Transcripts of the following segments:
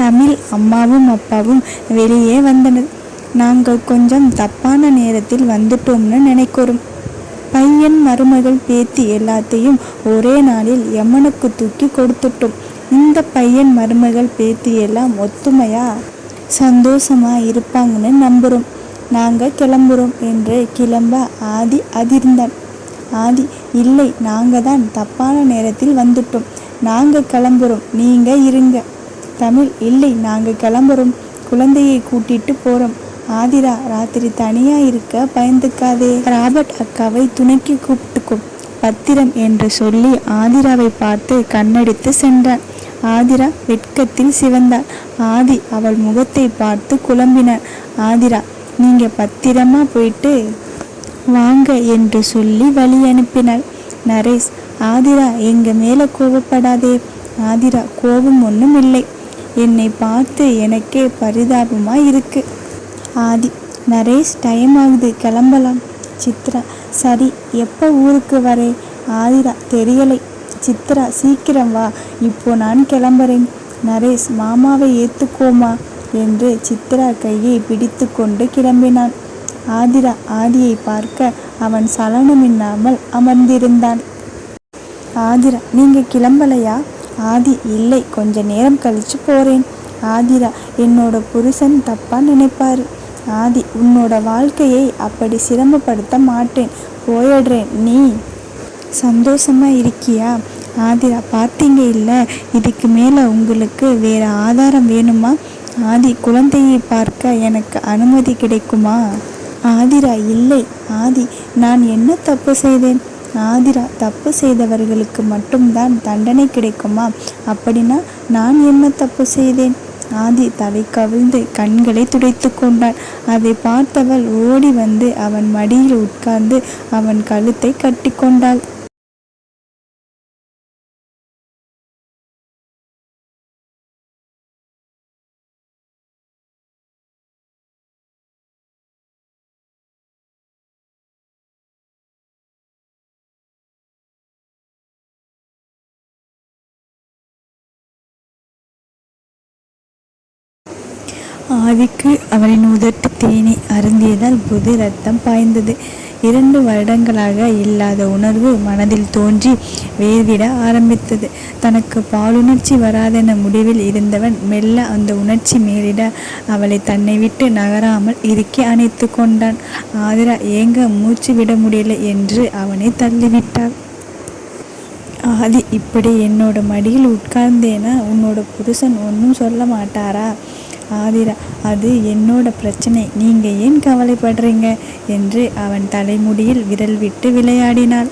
தமிழ் அம்மாவும் அப்பாவும் வெளியே வந்தனர். நாங்கள் கொஞ்சம் தப்பான நேரத்தில் வந்துட்டோம்னு நினைக்கிறோம். பையன் மருமகள் பேத்தி எல்லாத்தையும் ஒரே நாளில் எமனுக்கு தூக்கி கொடுத்துட்டோம். இந்த பையன் மருமகள் பேத்தி எல்லாம் ஒத்துமையா சந்தோஷமா இருப்பாங்கன்னு நம்புகிறோம் நாங்கள் கிளம்புறோம் என்று கிளம்ப ஆதி அதிர்ந்தான். ஆதி இல்லை நாங்கள் தான் தப்பான நேரத்தில் வந்துட்டோம். நாங்கள் கிளம்புறோம். நீங்கள் இருங்க. தமிழ் இல்லை நாங்கள் கிளம்புறோம். குழந்தையை கூட்டிட்டு போகிறோம் ஆதிரா ராத்திரி தனியாக இருக்க பயந்துக்காதே. ராபர்ட் அக்காவை துணைக்கு கூப்பிட்டுக்கும் பத்திரம் என்று சொல்லி ஆதிராவை பார்த்து கண்ணடித்து சென்றான். ஆதிரா வெட்கத்தில் சிவந்தாள். ஆதி அவள் முகத்தை பார்த்து குழம்பினார் ஆதிரா நீங்க பத்திரமா போயிட்டு வாங்க என்று சொல்லி வழி அனுப்பினாள். நரேஷ் ஆதிரா எங்க மேல கோபப்படாதே ஆதிரா கோபம் ஒன்றும் இல்லை. என்னை பார்த்து எனக்கே பரிதாபமா இருக்கு. ஆதி நரேஷ் டைம் ஆகுது கிளம்பலாம். சித்ரா சரி எப்போ ஊருக்கு வரே? ஆதிரா தெரியலை. சித்ரா சீக்கிரம் வா. இப்போ நான் கிளம்புறேன். நரேஷ் மாமாவை ஏற்றுக்கோமா என்று சித்ரா கையை பிடித்து கொண்டு கிளம்பினான். ஆதிரா ஆதியை பார்க்க அவன் சலனமில்லாமல் அமர்ந்திருந்தான். ஆதிரா நீங்கள் கிளம்பலையா? ஆதி இல்லை கொஞ்ச நேரம் கழிச்சு போறேன். ஆதிரா என்னோட புருஷன் தப்பா நினைப்பாரு. ஆதி உன்னோட வாழ்க்கையை அப்படி சிரமப்படுத்த மாட்டேன். போயிடுறேன் நீ. சந்தோஷமா இருக்கியா? ஆதிரா பார்த்தீங்க இல்லை? இதுக்கு மேலே உங்களுக்கு வேற ஆதாரம் வேணுமா? ஆதி குழந்தையை பார்க்க எனக்கு அனுமதி கிடைக்குமா? ஆதிரா இல்லை. ஆதி நான் என்ன தப்பு செய்தேன்? ஆதிரா தப்பு செய்தவர்களுக்கு மட்டும்தான் தண்டனை கிடைக்குமா? அப்படின்னா நான் என்ன தப்பு செய்தேன்? ஆதி தலை கவிழ்ந்து கண்களை துடைத்து கொண்டான் அதை பார்த்தவள் ஓடி வந்து அவன் மடியில் உட்கார்ந்து அவன் கழுத்தை கட்டி கொண்டாள். செவிக்கு அவளின் உதட்டு தேனி அருந்தியதால் புது ரத்தம் பாய்ந்தது. இரண்டு வருடங்களாக இல்லாத உணர்வு மனதில் தோன்றி வேர்விட ஆரம்பித்தது. தனக்கு பாலுணர்ச்சி வராதென முடிவில் இருந்தவன் மெல்ல அந்த உணர்ச்சி மேலிட அவளை தன்னை விட்டு நகராமல் இறுக்கி அணைத்து கொண்டான். ஆதிரா ஏங்க மூச்சு விட முடியல என்று அவனை தள்ளிவிட்டாள். ஆதி இப்படி என்னோட மடியில் உட்கார்ந்தேனா? உன்னோட புருஷன் ஒன்றும் சொல்ல மாட்டாரா? ஆதிரா அது என்னோட பிரச்சனை. நீங்க ஏன் கவலைப்படுறீங்க? என்று அவன் தலைமுடியில் விரல் விட்டு விளையாடினாள்.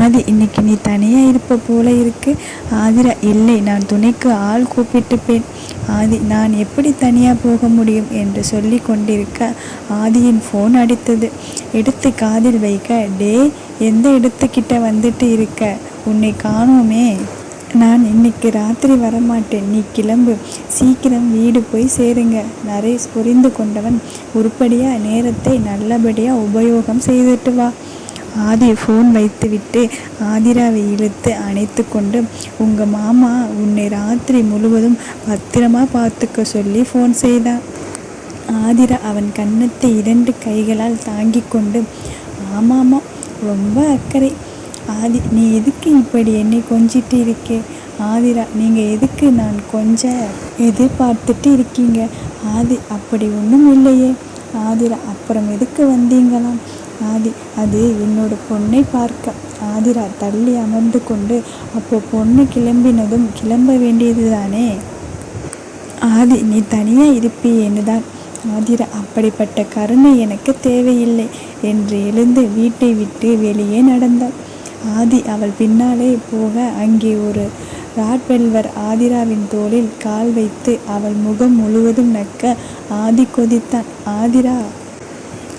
ஆதி இன்னைக்கு நீ தனியாக இருப்ப போல இருக்கு. ஆதிரா இல்லை நான் துணைக்கு ஆள் கூப்பிட்டுப்பேன். ஆதி நான் எப்படி தனியாக போக முடியும் என்று சொல்லி கொண்டிருக்க ஆதியின் ஃபோன் அடித்தது. எடுத்து காதில் வைக்க டே எந்த இடத்துக்கிட்ட வந்துட்டு இருக்க? உன்னை காணோமே. நான் இன்னைக்கு ராத்திரி வரமாட்டேன். நீ கிளம்பு. சீக்கிரம் வீடு போய் சேருங்க. நரேஷ் புரிந்து கொண்டவன். உருப்படியாக நேரத்தை நல்லபடியாக உபயோகம் செய்துட்டு வா. ஆதி ஃபோன் வைத்துவிட்டு ஆதிராவை இழுத்து அணைத்து கொண்டு உங்கள் மாமா உன்னை ராத்திரி முழுவதும் பத்திரமா பார்த்துக்க சொல்லி ஃபோன் செய்தான் ஆதிரா அவன் கன்னத்தை இரண்டு கைகளால் தாங்கிக் கொண்டு ஆமாமா ரொம்ப அக்கறை. ஆதி நீ எதுக்கு இப்படி என்னை கொஞ்சிட்டு இருக்கே? ஆதிரா நீங்கள் எதுக்கு நான் கொஞ்ச எதிர்பார்த்துட்டு இருக்கீங்க? ஆதி அப்படி ஒன்றும் இல்லையே. ஆதிரா அப்புறம் எதுக்கு வந்தீங்களாம்? ஆதி அது என்னோட பொண்ணை பார்க்க. ஆதிரா தள்ளி அமர்ந்து கொண்டு அப்போ பொண்ணு கிளம்பினதும் கிளம்ப வேண்டியது தானே ஆதி நீ தனியாக இருப்பியேன்னு தான் ஆதிரா அப்படிப்பட்ட கருணை எனக்கு தேவையில்லை என்று எழுந்து வீட்டை விட்டு வெளியே நடந்தாள். ஆதி அவள் பின்னாலே போக அங்கே ஒரு ராட்வெல்வர் ஆதிராவின் தோளில் கால் வைத்து அவள் முகம் முழுவதும் நக்க ஆதி கொதித்தான். ஆதிரா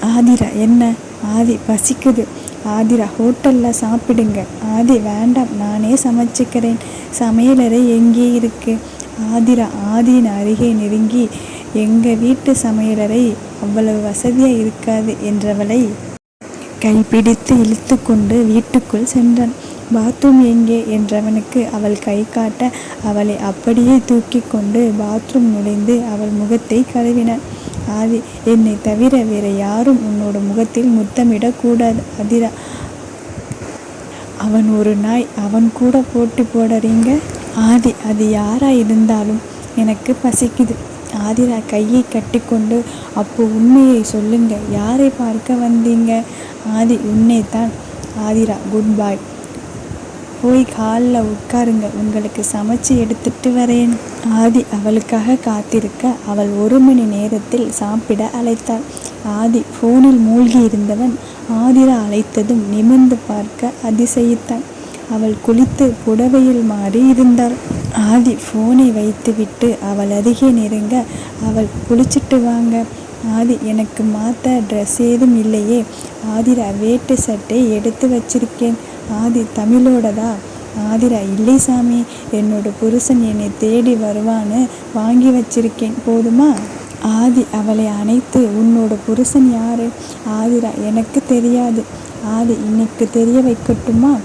ஆதிரா என்ன? ஆதி பசிக்குது. ஆதிரா ஹோட்டலில் சாப்பிடுங்க. ஆதி வேண்டாம் நானே சமைச்சுக்கிறேன். சமையலறை எங்கே இருக்கு? ஆதிரா ஆதியின் அருகே நெருங்கி எங்கள் வீட்டு சமையலறை அவ்வளவு வசதியாக இருக்காது என்றவளை கைப்பிடித்து இழுத்து கொண்டு வீட்டுக்குள் சென்றான். பாத்ரூம் எங்கே? என்றவனுக்கு அவள் கை காட்ட அவளை அப்படியே தூக்கி கொண்டு பாத்ரூம் நுழைந்து அவள் முகத்தை கழுவினான் ஆதி என்னை தவிர வேற யாரும் உன்னோட முகத்தில் முத்தமிடக்கூடாது அதிரா. அவன் ஒரு நாய் அவன் கூட போட்டி போடுறீங்க? ஆதி அது யாரா இருந்தாலும் எனக்கு பசிக்குது. ஆதிரா கையை கட்டிக்கொண்டு அப்போ உண்மையை சொல்லுங்க. யாரை பார்க்க வந்தீங்க? ஆதி உன்னை தான் ஆதிரா குட் பாய் போய் காலில் உட்காருங்க. உங்களுக்கு சமைச்சு எடுத்துட்டு வரேன். ஆதி அவளுக்காக காத்திருக்க. அவள் ஒரு மணி நேரத்தில் சாப்பிட அழைத்தாள். ஆதி ஃபோனில் மூழ்கி இருந்தவன் ஆதிரா அழைத்ததும் நிமிர்ந்து பார்க்க அதிசயித்தான். அவள் குளித்து புடவையில் மாறி இருந்தாள். ஆதி ஃபோனை வைத்துவிட்டு அவள் அருகே நெருங்க அவள் குளிச்சிட்டு வாங்க. ஆதி எனக்கு மாற்ற ட்ரெஸ் ஏதும் இல்லையே. ஆதிரா வேட்டு சட்டை எடுத்து வச்சிருக்கேன். ஆதி தமிழோடதா ஆதிரா இல்லை சாமி. என்னோட புருஷன் என்னை தேடி வருவான்னு வாங்கி வச்சிருக்கேன். போதுமா? ஆதி அவளை அணைத்து உன்னோட புருஷன் யாரு? ஆதிரா எனக்கு தெரியாது. ஆதி இன்னைக்கு தெரிய வைக்கட்டுமா?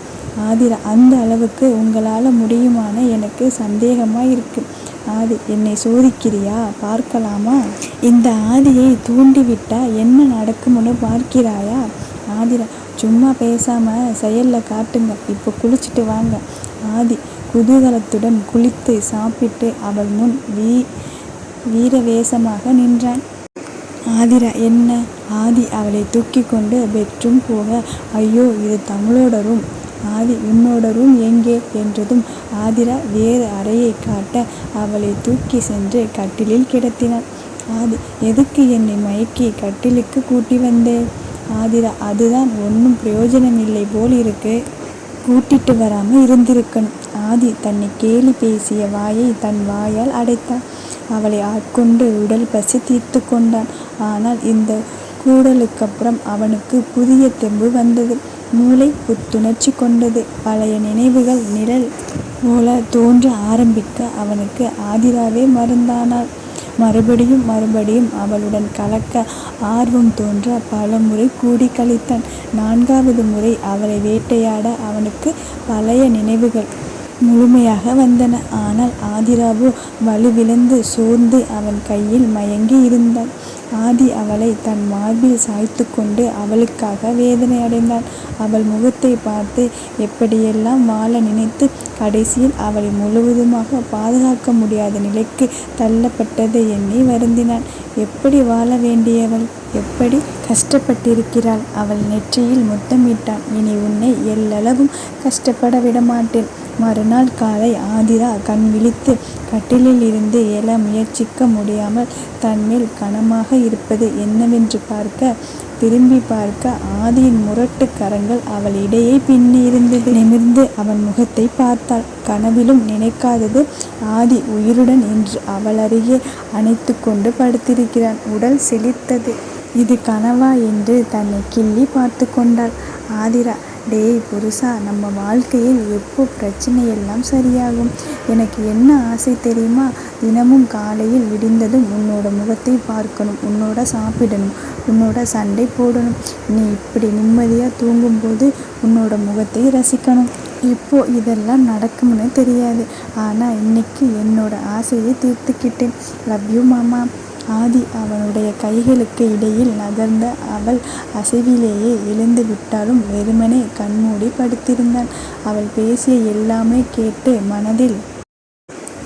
ஆதிரா அந்த அளவுக்கு உங்களால் முடியுமான எனக்கு சந்தேகமாக இருக்குது ஆதி என்னை சோதிக்கிறியா? பார்க்கலாமா? இந்த ஆதியை தூண்டிவிட்டா என்ன நடக்கும்னு பார்க்கிறாயா? ஆதிரா சும்மா பேசாமல் செயலில் காட்டுங்க. இப்போ குளிச்சுட்டு வாங்க. ஆதி குதூகலத்துடன் குளித்து சாப்பிட்டு அவள் முன் வீ வீரவேசமாக நின்றான். ஆதிரா என்ன? ஆதி அவளை தூக்கி கொண்டு பெட்ரூம் போக ஐயோ இது தமிழோட ரூம் ஆதி உன்னோட ரூம் எங்கே? என்றதும் ஆதிரா வேறு அறையை காட்ட அவளை தூக்கி சென்று கட்டிலில் கிடத்தினான் ஆதி எதுக்கு என்னை மயக்கி கட்டிலுக்கு கூட்டி வந்தேன் ஆதிரா அதுதான் ஒன்றும் பிரயோஜனம் இல்லை போல் இருக்கு. கூட்டிட்டு வராமல் இருந்திருக்கணும். ஆதி தன்னை கேலி பேசிய வாயை தன் வாயால் அடைத்தான் அவளை ஆட்கொண்டு உடல் பசி தீர்த்து கொண்டான். ஆனால் இந்த கூடலுக்கப்புறம் அவனுக்கு புதிய தெம்பு வந்தது. மூளை புத்துணர்ச்சி கொண்டது. பழைய நினைவுகள் நிழல் போல தோன்ற ஆரம்பிக்க அவனுக்கு ஆதிராவே மறந்தானாள் மறுபடியும் மறுபடியும் அவளுடன் கலக்க ஆர்வம் தோன்ற பல முறை கூடி கழித்தான் நான்காவது முறை அவளை வேட்டையாட அவனுக்கு பழைய நினைவுகள் முழுமையாக வந்தன. ஆனால் ஆதிராவோ வலுவிழந்து சோர்ந்து அவன் கையில் மயங்கி இருந்தான் ஆதி அவளை தன் மார்பில் சாய்த்து கொண்டு அவளுக்காக வேதனை அடைந்தான் அவள் முகத்தை பார்த்து எப்படியெல்லாம் வாழ நினைத்து கடைசியில் அவளை முழுவதுமாக பாதுகாக்க முடியாத நிலைக்கு தள்ளப்பட்டதை எண்ணி வருந்தினான் எப்படி வாழ வேண்டியவள்? எப்படி கஷ்டப்பட்டிருக்கிறாள்? அவள் நெற்றியில் முத்தமிட்டான் இனி உன்னை எல்லளவும் கஷ்டப்பட விடமாட்டேன். மறுநாள் காலை ஆதிரா கண் விழித்து கட்டிலில் இருந்து எழ முயற்சிக்க முடியாமல் தன்மேல் கனமாக இருப்பது என்னவென்று பார்க்க திரும்பி பார்க்க ஆதியின் முரட்டு கரங்கள் அவள் இடையே பின்னி இருந்தது நிமிர்ந்து அவன் முகத்தை பார்த்தாள். கனவிலும் நினைக்காதது ஆதி உயிருடன் என்று அவள் அருகே அணைத்து கொண்டு படுத்திருக்கிறான். உடல் செழித்தது. இது கனவா என்று தன்னை கிள்ளி பார்த்து கொண்டாள். ஆதிரா டேய் புருஷா நம்ம வாழ்க்கையில் எப்போ பிரச்சனையெல்லாம் சரியாகும்? எனக்கு என்ன ஆசை தெரியுமா? தினமும் காலையில் விடிந்ததும் உன்னோட முகத்தை பார்க்கணும் உன்னோட சாப்பிடணும் உன்னோட சண்டை போடணும். நீ இப்படி நிம்மதியாக தூங்கும்போது உன்னோட முகத்தை ரசிக்கணும். இப்போ இதெல்லாம் நடக்கும்னு தெரியாது. ஆனால் இன்னைக்கு என்னோட ஆசையை தீர்த்துக்கிட்டேன். லவ் யூ மாமா. ஆதி அவனுடைய கைகளுக்கு இடையில் நகர்ந்த அவள் அசைவிலேயே எழுந்து விட்டாலும் வெறுமனே கண்மூடி படுத்திருந்தான். அவள் பேசிய எல்லாமே கேட்டு மனதில்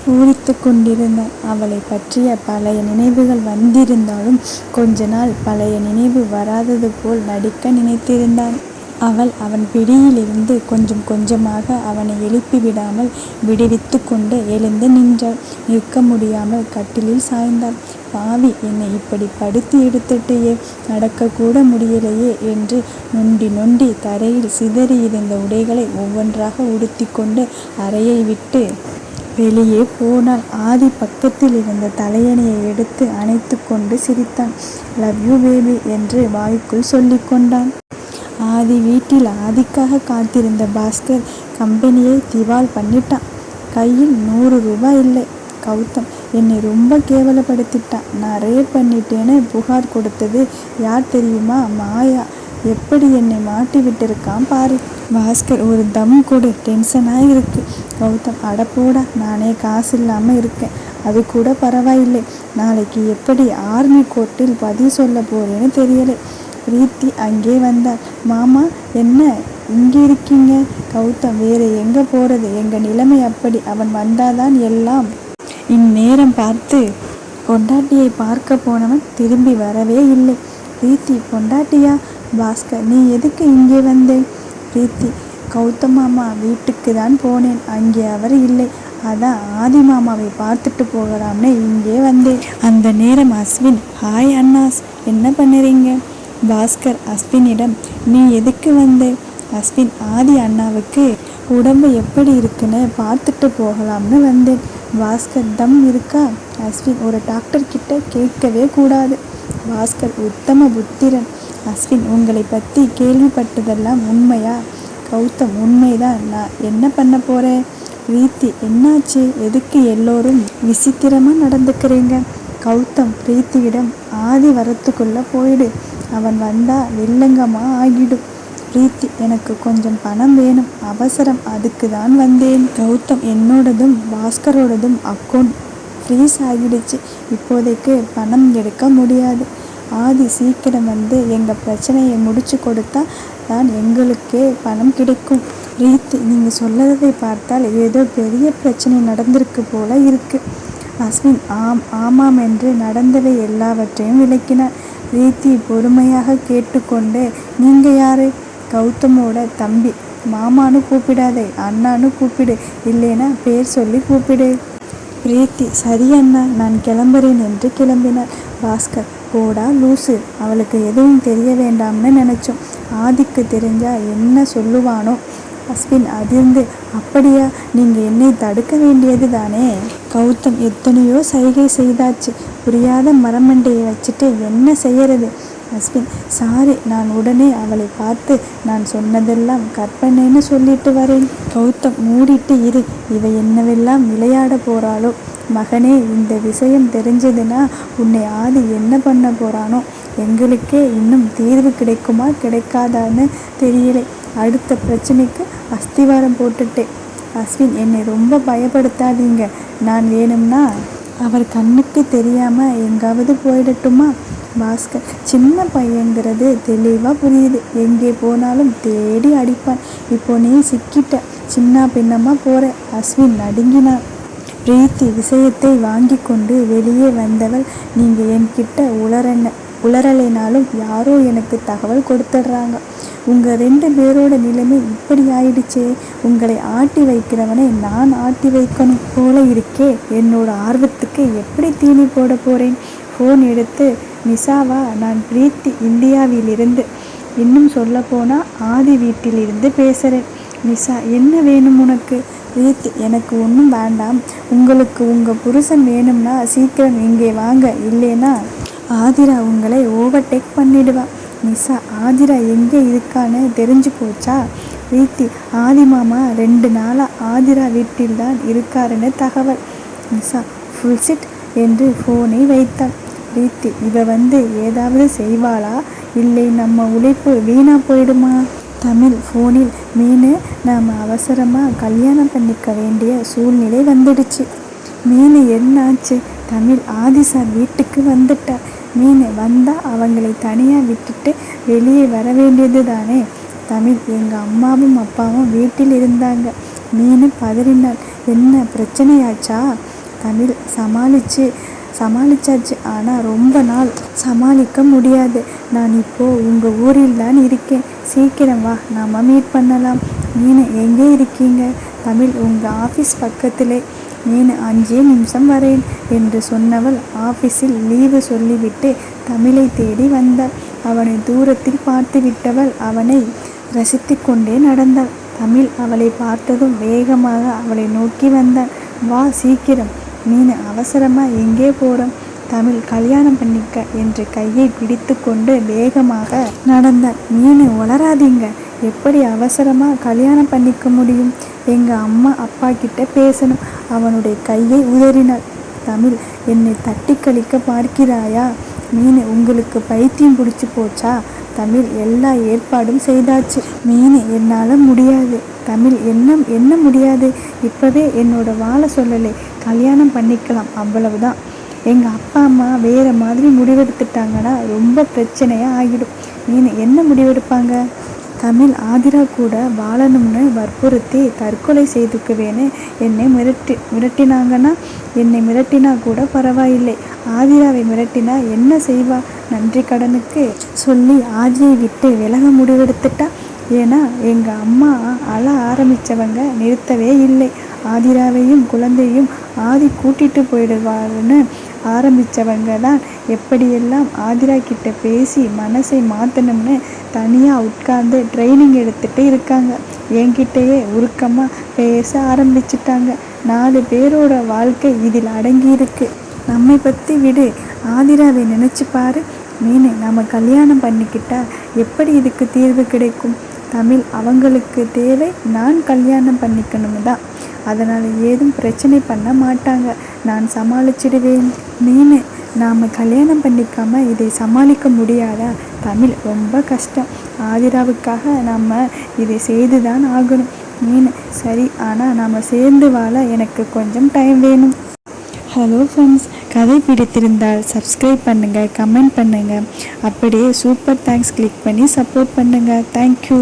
பூரித்து கொண்டிருந்தான் அவளை பற்றிய பழைய நினைவுகள் வந்திருந்தாலும் கொஞ்ச நாள் பழைய நினைவு வராதது போல் நடிக்க நினைத்திருந்தான். அவள் அவன் பிடியிலிருந்து கொஞ்சம் கொஞ்சமாக அவனை எழுப்பி விடாமல் விடுவித்து கொண்டு எழுந்து நின்றாள். நிற்க முடியாமல் கட்டிலில் சாய்ந்தாள். பாவி என்னை இப்படி படுத்து எடுத்துட்டேயே நடக்கக்கூட முடியலையே என்று நொண்டி நொண்டி தரையில் சிதறியிருந்த உடைகளை ஒவ்வொன்றாக உடுத்தி கொண்டு அறையை விட்டு வெளியே போனால் ஆதி பக்கத்தில் இருந்த தலையணையை எடுத்து அணைத்து கொண்டு சிரித்தான். லவ் யூ பேபி என்று வாய்க்குள் சொல்லிக்கொண்டான் ஆதி வீட்டில் ஆதிக்காக காத்திருந்த பாஸ்கர் கம்பெனியை திவால் பண்ணிட்டான். கையில் நூறு ரூபாய் இல்லை. கௌதம். என்னை ரொம்ப கேவலப்படுத்திட்டான் நான் ரேப் பண்ணிட்டேன்னு புகார் கொடுத்தது யார் தெரியுமா? மாயா. எப்படி என்னை மாட்டி விட்டிருக்கான் பாரு. பாஸ்கர் ஒரு தம் கொடு. டென்ஷனாக இருக்கு. கௌதம் அடப்போடா நானே காசு இல்லாமல் இருக்கேன். அது கூட பரவாயில்லை. நாளைக்கு எப்படி ஆர்மி கோர்ட்டில் பதில் சொல்ல போறேன்னு தெரியலை. பிரீத்தி அங்கே வந்தார் மாமா என்ன? இங்கே இருக்கீங்க? கௌதம் வேறு எங்கே போகிறது எங்கள் நிலைமை அப்படி? அவன் வந்தாதான் எல்லாம் இந்நேரம் பார்த்து பொண்டாட்டியை பார்க்க போனவன் திரும்பி வரவே இல்லை. பிரீத்தி பொண்டாட்டியா? பாஸ்கர் நீ எதுக்கு இங்கே வந்தே? பிரீத்தி கௌதம் மாமா வீட்டுக்கு தான் போனேன். அங்கே அவர் இல்லை. அதான் ஆதி மாமாவை பார்த்துட்டு போகலாம்னு இங்கே வந்தேன். அந்த நேரம் அஸ்வின் ஹாய் அண்ணாஸ் என்ன பண்ணுறீங்க? பாஸ்கர் அஸ்வினிடம் நீ எதுக்கு வந்த? அஸ்வின் ஆதி அண்ணாவுக்கு உடம்பு எப்படி இருக்குன்னு பார்த்துட்டு போகலாம்னு வந்தேன். பாஸ்கர் தம் இருக்கா? அஸ்வின் ஒரு டாக்டர் கிட்ட கேட்கவே கூடாது. பாஸ்கர் உத்தம புத்திரன். அஸ்வின் உங்களை பற்றி கேள்விப்பட்டதெல்லாம் உண்மையா? கௌதம் உண்மைதான் நான் என்ன பண்ண போகிறேன் பிரீத்தி என்னாச்சு? எதுக்கு எல்லோரும் விசித்திரமாக நடந்துக்கிறீங்க? கௌதம் பிரீத்தியிடம் ஆதி வரத்துக்குள்ளே போயிடு. அவன் வந்தால் வில்லங்கமாக ஆகிடும். பிரீத்தி எனக்கு கொஞ்சம் பணம் வேணும். அவசரம். அதுக்கு தான் வந்தேன். கௌதம் என்னோடதும் பாஸ்கரோடதும் அக்கௌண்ட் ஃப்ரீஸ் ஆகிடுச்சு. இப்போதைக்கு பணம் எடுக்க முடியாது. ஆதி சீக்கிரம் வந்து எங்கள் பிரச்சனையை முடிச்சு கொடுத்தா தான் எங்களுக்கே பணம் கிடைக்கும். பிரீத்தி நீங்கள் சொல்லதை பார்த்தால் ஏதோ பெரிய பிரச்சனை நடந்திருக்கு போல இருக்கு. அஸ்வின் ஆம் ஆமாம் என்று நடந்தவை எல்லாவற்றையும் விளக்கினார். பிரீத்தி பொறுமையாக கேட்டுக்கொண்டு நீங்கள் யாரு? கௌதமோட தம்பி. மாமான்னு கூப்பிடாதே அண்ணான்னு கூப்பிடு. இல்லைனா பேர் சொல்லி கூப்பிடு. பிரீத்தி சரி அண்ணா நான் கிளம்புறேன் என்று கிளம்பினார் பாஸ்கர் போடா லூசு. அவளுக்கு எதுவும் தெரிய வேண்டாம்னு நினச்சோம். ஆதிக்கு தெரிஞ்சா என்ன சொல்லுவானோ. அஸ்வின் அதிர்ந்து அப்படியா நீங்கள் என்னை தடுக்க வேண்டியது தானே? கௌதம் எத்தனையோ சைகை செய்தாச்சு. புரியாத மரமண்டையை வச்சுட்டு என்ன செய்யறது? அஸ்வின் சாரி நான் உடனே அவளை பார்த்து நான் சொன்னதெல்லாம் கற்பனைன்னு சொல்லிட்டு வரேன். கௌதம் மூடிட்டு இரு. இவ என்னவெல்லாம் விளையாட போறாளோ? மகனே இந்த விஷயம் தெரிஞ்சதுன்னா உன்னை ஆதி என்ன பண்ண போறானோ? எங்களுக்கே இன்னும் தீர்வு கிடைக்குமா கிடைக்காதான்னு தெரியலை. அடுத்த பிரச்சனைக்கு அஸ்திவாரம் போட்டுட்டேன். அஸ்வின் என்னை ரொம்ப பயப்படுத்தாதீங்க. நான் வேணும்னா அவர் கண்ணுக்கு தெரியாம எங்காவது போயிடட்டுமா? பாஸ்கர். சின்ன பையங்கிறது தெளிவாக புரியுது. எங்கே போனாலும் தேடி அடிப்பான். இப்போ நீ சிக்கிட்ட. சின்ன பின்னமாக போகிற அஸ்வின் நடுங்கினான். பிரீத்தி விஷயத்தை வாங்கி கொண்டு வெளியே வந்தவள் நீங்கள் என்கிட்ட உளறன உளறலைனாலும் யாரோ எனக்கு தகவல் கொடுத்துட்றாங்க. உங்கள் ரெண்டு பேரோட நிலைமை இப்படி ஆயிடுச்சே. உங்களை ஆட்டி வைக்கிறவனை நான் ஆட்டி வைக்கணும் போல இருக்கே. என்னோட ஆர்வத்துக்கு எப்படி தீனி போட போகிறேன் ஃபோன் எடுத்து நிசாவா நான் பிரீத்தி இந்தியாவிலிருந்து. இன்னும் சொல்லப்போனால் ஆதி வீட்டிலிருந்து பேசுகிறேன் நிசா என்ன வேணும் உனக்கு? பிரீத்தி எனக்கு ஒன்றும் வேண்டாம். உங்களுக்கு உங்கள் புருஷன் வேணும்னா சீக்கிரம் இங்கே வாங்க. இல்லைனா ஆதிரா உங்களை ஓவர்டேக் பண்ணிடுவா. நிசா ஆதிரா எங்கே இருக்கான்னு தெரிஞ்சு போச்சா? பிரீத்தி ஆதி மாமா ரெண்டு நாளாக ஆதிரா வீட்டில் தான் இருக்காருன்னு தகவல். நிசா ஃபுல் சிட் என்று ஃபோனை வைத்தாள். பிரீத்தி. இவ வந்து ஏதாவது செய்வாளா? இல்லை நம்ம உழைப்பு வீணா போயிடுமா? தமிழ் ஃபோனில் மீன் நாம் அவசரமாக கல்யாணம் பண்ணிக்க வேண்டிய சூழ்நிலை வந்துடுச்சு. மீன் என்னாச்சு? தமிழ் ஆதிசார் வீட்டுக்கு வந்துட்டார் மீன் வந்தால் அவங்களை தனியாக விட்டுட்டு வெளியே வர வேண்டியது தானே தமிழ் எங்கள் அம்மாவும் அப்பாவும் வீட்டில் இருந்தாங்க. மீன் பதறினாள். என்ன பிரச்சனையாச்சா? தமிழ் சமாளித்து சமாளிச்சாச்சு. ஆனால் ரொம்ப நாள் சமாளிக்க முடியாது. நான் இப்போது உங்கள் ஊரில் தான் இருக்கேன். சீக்கிரம் வா நாம் மீட் பண்ணலாம். நீனு எங்கே இருக்கீங்க? தமிழ் உங்கள் ஆஃபீஸ் பக்கத்திலே. நீனு அஞ்சே நிமிஷம் வரேன் என்று சொன்னவள் ஆஃபீஸில் லீவு சொல்லிவிட்டு தமிழை தேடி வந்தாள். அவனை தூரத்தில் பார்த்து விட்டவள் அவனை ரசித்து கொண்டே நடந்தாள். தமிழ் அவளை பார்த்ததும் வேகமாக அவளை நோக்கி வந்தான். வா சீக்கிரம். நீனு அவசரமாக எங்கே போகிறோம் தமிழ் கல்யாணம் பண்ணிக்க என்று கையை பிடித்து கொண்டு வேகமாக நடந்தார் மீனு வளராதீங்க. எப்படி அவசரமாக கல்யாணம் பண்ணிக்க முடியும்? எங்கள் அம்மா அப்பா கிட்ட பேசணும். அவனுடைய கையை உதறினாள். தமிழ் என்னை தட்டி கழிக்க பார்க்கிறாயா? மீன் உங்களுக்கு பைத்தியம் பிடிச்சி போச்சா? தமிழ் எல்லா ஏற்பாடும் செய்தாச்சு. மீன் என்னால் முடியாது. தமிழ் என்ன என்ன முடியாது? இப்போவே என்னோட வாழை சொல்லலை. கல்யாணம் பண்ணிக்கலாம் அவ்வளவுதான். எங்கள் அப்பா அம்மா வேறு மாதிரி முடிவெடுத்துட்டாங்கன்னா ரொம்ப பிரச்சனையாக ஆகிடும். மீன் என்ன முடிவெடுப்பாங்க? தமிழ் ஆதிரா கூட வாழணும்னு வற்புறுத்தி தற்கொலை செய்துக்குவேன்னு என்னை மிரட்டி மிரட்டினாங்கன்னா என்னை மிரட்டினா கூட பரவாயில்லை. ஆதிராவை மிரட்டினா என்ன செய்வா? நன்றி கடனுக்கு சொல்லி ஆஜியை விட்டு விலக முடிவெடுத்துட்டா? ஏன்னா எங்கள் அம்மா அழ ஆரம்பித்தவங்க நிறுத்தவே இல்லை. ஆதிராவையும் குழந்தையும் ஆதி கூட்டிட்டு போயிடுவாருன்னு ஆரம்பித்தவங்க தான் எப்படியெல்லாம் ஆதிரா கிட்ட பேசி மனசை மாற்றணும்னு தனியாக உட்கார்ந்து ட்ரைனிங் எடுத்துகிட்டு இருக்காங்க. என்கிட்டயே உருக்கமாக பேச ஆரம்பிச்சிட்டாங்க. நாலு பேரோட வாழ்க்கை இதில் அடங்கியிருக்கு. நம்மை பற்றி விடு. ஆதிராவை நினச்சி பாரு. மீன் நம்ம கல்யாணம் பண்ணிக்கிட்டா எப்படி இதுக்கு தீர்வு கிடைக்கும்? தமிழ் அவங்களுக்கு தேவை நான் கல்யாணம் பண்ணிக்கணும் தான் அதனால் ஏதும் பிரச்சனை பண்ண மாட்டாங்க. நான் சமாளிச்சிடுவேன். மீன் நாம் கல்யாணம் பண்ணிக்காமல் இதை சமாளிக்க முடியாதா? தமிழ் ரொம்ப கஷ்டம். ஆதிராவுக்காக நம்ம இதை செய்து தான் ஆகணும். மீன் சரி ஆனால் நாம் சேர்ந்து வாழ எனக்கு கொஞ்சம் டைம் வேணும். ஹலோ ஃப்ரெண்ட்ஸ் கதை பிடித்திருந்தால் சப்ஸ்கிரைப் பண்ணுங்கள் கமெண்ட் பண்ணுங்கள் அப்படியே சூப்பர் தேங்க்ஸ் கிளிக் பண்ணி சப்போர்ட் பண்ணுங்கள் தேங்க்யூ